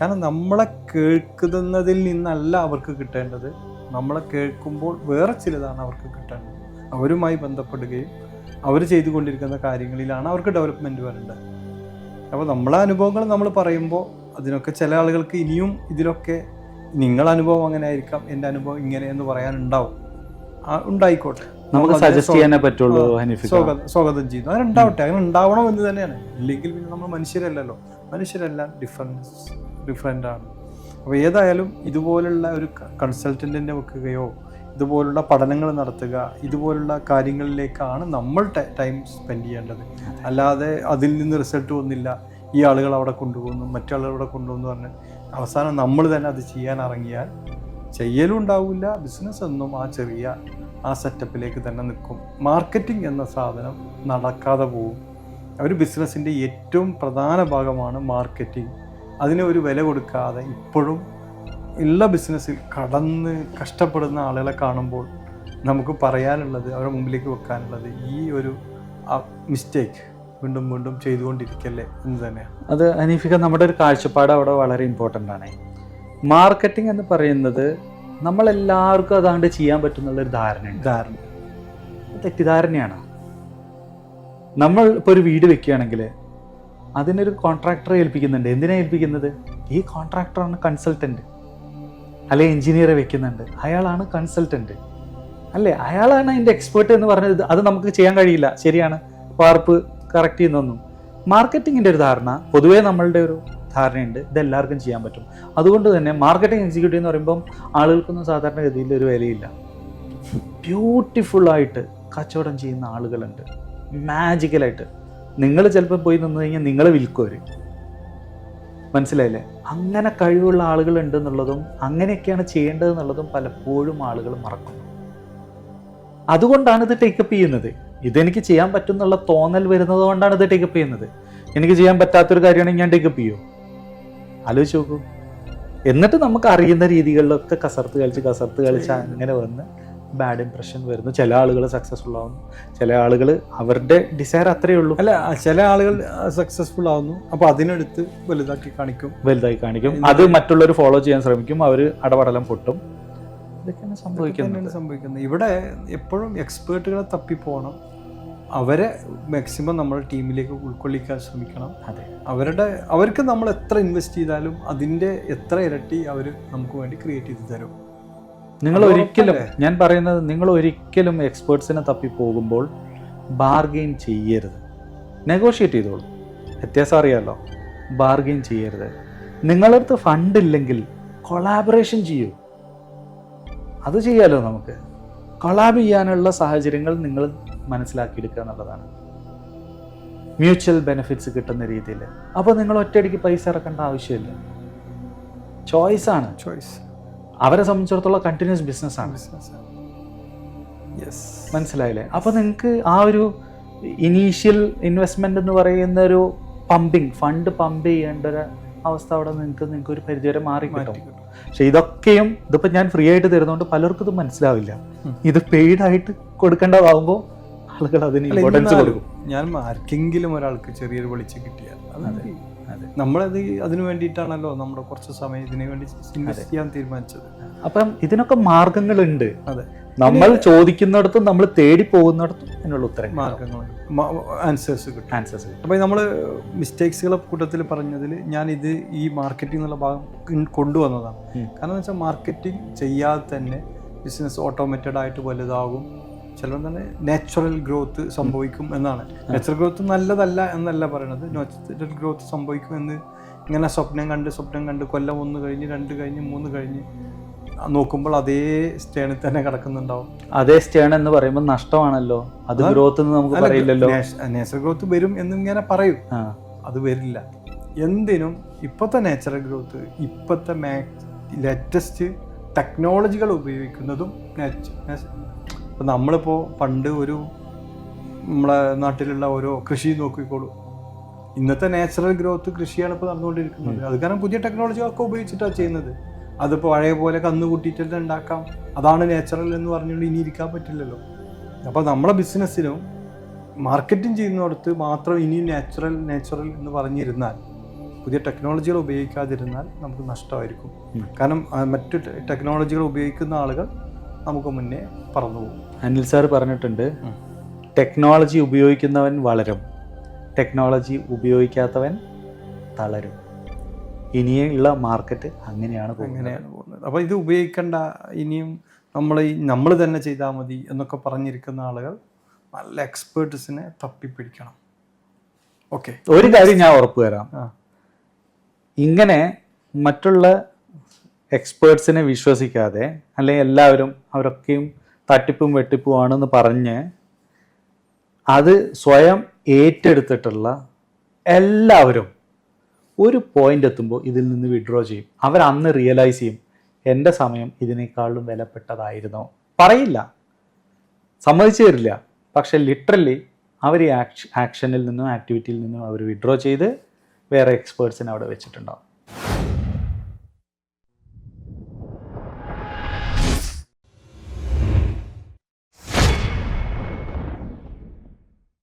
കാരണം നമ്മളെ കേൾക്കുന്നതിൽ നിന്നല്ല അവർക്ക് കിട്ടേണ്ടത്. നമ്മളെ കേൾക്കുമ്പോൾ വേറെ ചിലതാണ് അവർക്ക് കിട്ടേണ്ടത്. അവരുമായി ബന്ധപ്പെടുകയും അവർ ചെയ്തുകൊണ്ടിരിക്കുന്ന കാര്യങ്ങളിലാണ് അവർക്ക് ഡെവലപ്മെന്റ് വരേണ്ടത്. അപ്പോൾ നമ്മളെ അനുഭവങ്ങൾ നമ്മൾ പറയുമ്പോൾ അതിനൊക്കെ ചില ആളുകൾക്ക് ഇനിയും ഇതിലൊക്കെ നിങ്ങളെ അനുഭവം അങ്ങനെ ആയിരിക്കാം എന്റെ അനുഭവം ഇങ്ങനെ എന്ന് പറയാനുണ്ടാവും. ആ ഉണ്ടായിക്കോട്ടെ. നമുക്ക് സജസ്റ്റ് ചെയ്യാനേ പറ്റുള്ളൂ സ്വാഗതം സ്വാഗതം ചെയ്യുന്നു. അങ്ങനെ ഉണ്ടാവട്ടെ. അങ്ങനെ ഉണ്ടാവണം എന്ന് തന്നെയാണ്. ഇല്ലെങ്കിൽ പിന്നെ നമ്മൾ മനുഷ്യരല്ലല്ലോ. മനുഷ്യരെല്ലാം ഡിഫറൻസ് ഡിഫറെന്റ് ആണ് അപ്പോൾ ഏതായാലും ഇതുപോലുള്ള ഒരു കൺസൾട്ടന്റിനെ വെക്കുകയോ ഇതുപോലുള്ള പഠനങ്ങൾ നടത്തുക ഇതുപോലുള്ള കാര്യങ്ങളിലേക്കാണ് നമ്മൾ ടൈം സ്പെൻഡ് ചെയ്യേണ്ടത്. അല്ലാതെ അതിൽ നിന്ന് റിസൾട്ട് വന്നില്ല. ഈ ആളുകൾ അവിടെ കൊണ്ടുപോകുന്നു മറ്റാളുകൾ അവിടെ കൊണ്ടുപോകുന്നു പറഞ്ഞ് അവസാനം നമ്മൾ തന്നെ അത് ചെയ്യാൻ ഇറങ്ങിയാൽ ചെയ്യലും ഉണ്ടാവില്ല ബിസിനസ് ഒന്നും ആ ചെറിയ ആ സെറ്റപ്പിലേക്ക് തന്നെ നിൽക്കും. മാർക്കറ്റിംഗ് എന്ന സാധനം നടക്കാതെ പോകും ഒരു ബിസിനസ്സിന്റെ ഏറ്റവും പ്രധാന ഭാഗമാണ് മാർക്കറ്റിംഗ്. അതിന് ഒരു വില കൊടുക്കാതെ ഇപ്പോഴും എല്ലാ ബിസിനസ്സിൽ കടന്ന് കഷ്ടപ്പെടുന്ന ആളുകളെ കാണുമ്പോൾ നമുക്ക് പറയാനുള്ളത് അവരുടെ മുമ്പിലേക്ക് വെക്കാനുള്ളത് ഈ ഒരു മിസ്റ്റേക്ക് വീണ്ടും വീണ്ടും ചെയ്തുകൊണ്ടിരിക്കല്ലേ എന്ന് തന്നെയാണ്. അത് അനീഫിക നമ്മുടെ ഒരു കാഴ്ചപ്പാട് അവിടെ വളരെ ഇമ്പോർട്ടന്റ് ആണ്. മാർക്കറ്റിംഗ് എന്ന് പറയുന്നത് നമ്മളെല്ലാവർക്കും അതാണ്ട് ചെയ്യാൻ പറ്റുന്നുള്ള ഒരു ധാരണയുണ്ട് ധാരണ. തെറ്റിദ്ധാരണയാണ്. നമ്മൾ ഇപ്പോൾ ഒരു വീട് വെക്കുകയാണെങ്കിൽ അതിനൊരു കോൺട്രാക്ടറെ ഏൽപ്പിക്കുന്നുണ്ട്. എന്തിനാ ഏൽപ്പിക്കുന്നത്? ഈ കോൺട്രാക്ടറാണ് കൺസൾട്ടന്റ് അല്ലെ എഞ്ചിനീയറെ വെക്കുന്നുണ്ട്. അയാളാണ് കൺസൾട്ടന്റ് അല്ലേ അയാളാണ് അതിന്റെ എക്സ്പേർട്ട് എന്ന് പറഞ്ഞത്. അത് നമുക്ക് ചെയ്യാൻ കഴിയില്ല. ശരിയാണ്. വാർപ്പ് കറക്റ്റ് ചെയ്യുന്നൊന്നും മാർക്കറ്റിങ്ങിന്റെ ഒരു ധാരണ പൊതുവേ നമ്മളുടെ ഒരു ധാരണയുണ്ട്. ഇത് എല്ലാവർക്കും ചെയ്യാൻ പറ്റും. അതുകൊണ്ട് തന്നെ മാർക്കറ്റിംഗ് എക്സിക്യൂട്ടീവ് എന്ന് പറയുമ്പം ആളുകൾക്കൊന്നും സാധാരണഗതിയിൽ ഒരു വിലയില്ല. ബ്യൂട്ടിഫുള്ളായിട്ട് കച്ചവടം ചെയ്യുന്ന ആളുകളുണ്ട്. മാജിക്കലായിട്ട് നിങ്ങൾ ചിലപ്പോൾ പോയി നിന്ന് കഴിഞ്ഞാൽ നിങ്ങളെ വിൽക്കും അവർ മനസ്സിലായില്ലേ? അങ്ങനെ കഴിവുള്ള ആളുകൾ ഉണ്ടെന്നുള്ളതും അങ്ങനെയൊക്കെയാണ് ചെയ്യേണ്ടത് എന്നുള്ളതും പലപ്പോഴും ആളുകൾ മറക്കുന്നു. അതുകൊണ്ടാണ് ഇത് ടേക്കപ്പ് ചെയ്യുന്നത്. ഇതെനിക്ക് ചെയ്യാൻ പറ്റും എന്നുള്ള തോന്നൽ വരുന്നത് കൊണ്ടാണ് ഇത് ടേക്കപ്പ് ചെയ്യുന്നത്. എനിക്ക് ചെയ്യാൻ പറ്റാത്തൊരു കാര്യമാണെങ്കിൽ ഞാൻ ടേക്കപ്പ് ചെയ്യുമോ ആലോചിച്ച് നോക്കൂ. എന്നിട്ട് നമുക്ക് അറിയുന്ന രീതികളിലൊക്കെ കസർത്ത് കളിച്ച് കസർത്ത് കളിച്ച് അങ്ങനെ വന്ന് ബാഡ് ഇംപ്രഷൻ വരുന്നു. ചില ആളുകൾ സക്സസ്ഫുൾ ആവുന്നു. ചില ആളുകൾ അവരുടെ ഡിസയർ അത്രയേ ഉള്ളൂ. അല്ല ചില ആളുകൾ സക്സസ്ഫുൾ ആവുന്നു. അപ്പോൾ അതിനെടുത്ത് വലുതാക്കി കാണിക്കും. വലുതായി കാണിക്കും. അത് മറ്റുള്ളവർ ഫോളോ ചെയ്യാൻ ശ്രമിക്കും. അവർ അടപടലം പൊട്ടും. ഇതൊക്കെയാണ് ഇതൊക്കെ സംഭവിക്കുന്നത്. സംഭവിക്കുന്നത്. ഇവിടെ എപ്പോഴും എക്സ്പേർട്ടുകളെ തപ്പിപ്പോകണം. അവരെ മാക്സിമം നമ്മുടെ ടീമിലേക്ക് ഉൾക്കൊള്ളിക്കാൻ ശ്രമിക്കണം. അതെ. അവരുടെ അവർക്ക് നമ്മൾ എത്ര ഇൻവെസ്റ്റ് ചെയ്താലും അതിന്റെ എത്ര ഇരട്ടി അവർ നമുക്ക് വേണ്ടി ക്രിയേറ്റ് ചെയ്ത് തരും. നിങ്ങൾ ഒരിക്കലും ഞാൻ പറയുന്നത് നിങ്ങൾ ഒരിക്കലും എക്സ്പേർട്സിനെ തപ്പി പോകുമ്പോൾ ബാർഗെയിൻ ചെയ്യരുത്. നെഗോഷിയേറ്റ് ചെയ്തോളൂ. വ്യത്യാസം അറിയാമല്ലോ ബാർഗെയിൻ ചെയ്യരുത്. നിങ്ങളടുത്ത് ഫണ്ട് ഇല്ലെങ്കിൽ കൊളാബറേഷൻ ചെയ്യൂ. അത് ചെയ്യാലോ നമുക്ക്? കൊളാബ് ചെയ്യാനുള്ള സാഹചര്യങ്ങൾ നിങ്ങൾ മനസ്സിലാക്കിയെടുക്കുക എന്നുള്ളതാണ്. മ്യൂച്വൽ ബെനിഫിറ്റ്സ് കിട്ടുന്ന രീതിയിൽ. അപ്പോൾ നിങ്ങൾ ഒറ്റയടിക്ക് പൈസ ഇറക്കേണ്ട ആവശ്യമില്ല. ചോയ്സാണ് ചോയ്സ് അവരെ സംബന്ധിച്ചിടത്തോളം കണ്ടിന്യൂസ് ബിസിനസ്സാണ് മനസ്സിലായില്ലേ? അപ്പോൾ നിങ്ങൾക്ക് ആ ഒരു ഇനീഷ്യൽ ഇൻവെസ്റ്റ്മെന്റ് എന്ന് പറയുന്ന ഒരു പമ്പിങ് ഫണ്ട് പമ്പ് ചെയ്യേണ്ട ഒരു അവസ്ഥ അവിടെ നിങ്ങൾക്ക് നിങ്ങൾക്ക് ഒരു പരിധിവരെ മാറി കിട്ടും. പക്ഷെ ഇതൊക്കെയും ഇതിപ്പോൾ ഞാൻ ഫ്രീ ആയിട്ട് തരുന്നതുകൊണ്ട് പലർക്കും ഇത് മനസ്സിലാവില്ല. ഇത് പെയ്ഡ് ആയിട്ട് കൊടുക്കേണ്ടതാകുമ്പോൾ ആളുകൾ അതിന് ഇമ്പോർട്ടൻസ് കൊടുക്കും. ഞാൻ ആർക്കെങ്കിലും ഒരാൾക്ക് ചെറിയൊരു വെളിച്ചം കിട്ടിയാൽ. നമ്മളത് അതിനു വേണ്ടിയിട്ടാണല്ലോ നമ്മുടെ കുറച്ച് സമയം ഇതിനു വേണ്ടി ഇൻവെസ്റ്റ് ചെയ്യാൻ തീരുമാനിച്ചത്. അപ്പം ഇതിനൊക്കെ മാർഗങ്ങളുണ്ട്. അതെ. നമ്മൾ ചോദിക്കുന്നിടത്തും നമ്മൾ തേടി പോകുന്നിടത്തും അതിനുള്ള ഉത്തരം മാർഗങ്ങൾ ആൻസേഴ്സ് കിട്ടും. ആൻസേഴ്സ് അപ്പോൾ നമ്മൾ മിസ്റ്റേക്സുകളെ കൂട്ടത്തിൽ പറഞ്ഞതിൽ ഞാൻ ഇത് ഈ മാർക്കറ്റിംഗ് എന്നുള്ള ഭാഗം കൊണ്ടുവന്നതാണ്. കാരണം എന്ന് വെച്ചാൽ മാർക്കറ്റിംഗ് ചെയ്യാതെ തന്നെ ബിസിനസ് ഓട്ടോമേറ്റഡ് ആയിട്ട് വലുതാകും. ചിലപ്പോൾ തന്നെ നാച്ചുറൽ ഗ്രോത്ത് സംഭവിക്കും എന്നാണ്. നാച്ചുറൽ ഗ്രോത്ത് നല്ലതല്ല എന്നല്ല പറയണത്. നാച്ചുറൽ ഗ്രോത്ത് സംഭവിക്കും എന്ന് ഇങ്ങനെ സ്വപ്നം കണ്ട് സ്വപ്നം കണ്ട് കൊല്ലം ഒന്ന് കഴിഞ്ഞ് രണ്ട് കഴിഞ്ഞ് മൂന്ന് കഴിഞ്ഞ് നോക്കുമ്പോൾ അതേ സ്റ്റേണിൽ തന്നെ കിടക്കുന്നുണ്ടാവും. അതേ സ്റ്റേൺ എന്ന് പറയുമ്പോൾ നഷ്ടമാണല്ലോ. അത്. ഗ്രോത്ത് എന്ന് നമുക്ക് പറയില്ലല്ലോ. നാച്ചുറൽ ഗ്രോത്ത് വരും എന്നിങ്ങനെ പറയും. അത് വരില്ല. എന്തിനും ഇപ്പോഴത്തെ നാച്ചുറൽ ഗ്രോത്ത് ഇപ്പോഴത്തെ ലേറ്റസ്റ്റ് ടെക്നോളജികൾ ഉപയോഗിക്കുന്നതും ഇപ്പം നമ്മളിപ്പോൾ പണ്ട് ഒരു നമ്മളെ നാട്ടിലുള്ള ഓരോ കൃഷി നോക്കിക്കോളൂ. ഇന്നത്തെ നാച്ചുറൽ ഗ്രോത്ത് കൃഷിയാണ് ഇപ്പോൾ നടന്നുകൊണ്ടിരിക്കുന്നത്. അത് കാരണം പുതിയ ടെക്നോളജികളൊക്കെ ഉപയോഗിച്ചിട്ടാണ് ചെയ്യുന്നത്. അതിപ്പോൾ പഴയ പോലെ കന്ന് കൂട്ടിയിട്ടെല്ലാം ഉണ്ടാക്കാം. അതാണ് നാച്ചുറൽ എന്ന് പറഞ്ഞുകൊണ്ട് ഇനി ഇരിക്കാൻ പറ്റില്ലല്ലോ. അപ്പോൾ നമ്മളെ ബിസിനസ്സിനും മാർക്കറ്റിംഗ് ചെയ്യുന്നിടത്ത് മാത്രം ഇനി നാച്ചുറൽ നാച്ചുറൽ എന്ന് പറഞ്ഞിരുന്നാൽ പുതിയ ടെക്നോളജികൾ ഉപയോഗിക്കാതിരുന്നാൽ നമുക്ക് നഷ്ടമായിരിക്കും. കാരണം മറ്റു ടെക്നോളജികൾ ഉപയോഗിക്കുന്ന ആളുകൾ നമുക്ക് മുന്നേ പറന്നു പോകും. അനിൽ സാർ പറഞ്ഞിട്ടുണ്ട് ടെക്നോളജി ഉപയോഗിക്കുന്നവൻ വളരും. ടെക്നോളജി ഉപയോഗിക്കാത്തവൻ തളരും. ഇനിയുള്ള മാർക്കറ്റ് അങ്ങനെയാണ് അങ്ങനെയാണ് പോകുന്നത്. അപ്പോൾ ഇത് ഉപയോഗിക്കേണ്ട ഇനിയും നമ്മൾ ഈ നമ്മൾ തന്നെ ചെയ്താൽ മതി എന്നൊക്കെ പറഞ്ഞിരിക്കുന്ന ആളുകൾ നല്ല എക്സ്പേർട്സിനെ തപ്പിപ്പിടിക്കണം. ഓക്കെ. ഒരു കാര്യം ഞാൻ ഉറപ്പ് തരാം. ഇങ്ങനെ മറ്റുള്ള എക്സ്പേർട്സിനെ വിശ്വസിക്കാതെ അല്ലെങ്കിൽ എല്ലാവരും അവരൊക്കെയും തട്ടിപ്പും വെട്ടിപ്പും ആണെന്ന് പറഞ്ഞ് അത് സ്വയം ഏറ്റെടുത്തിട്ടുള്ള എല്ലാവരും ഒരു പോയിന്റ് എത്തുമ്പോൾ ഇതിൽ നിന്ന് വിഡ്രോ ചെയ്യും. അവർ അന്ന് റിയലൈസ് ചെയ്യും എന്റെ സമയം ഇതിനേക്കാളും വിലപ്പെട്ടതായിരുന്നോ. പറയില്ല. സമ്മതിച്ചു തരില്ല. പക്ഷെ ലിറ്ററലി അവർ ഈ ആക്ഷനിൽ നിന്നും ആക്ടിവിറ്റിയിൽ നിന്നും അവർ വിഡ്രോ ചെയ്ത് വേറെ എക്സ്പേർട്സിനെ അവിടെ വെച്ചിട്ടുണ്ടാവും.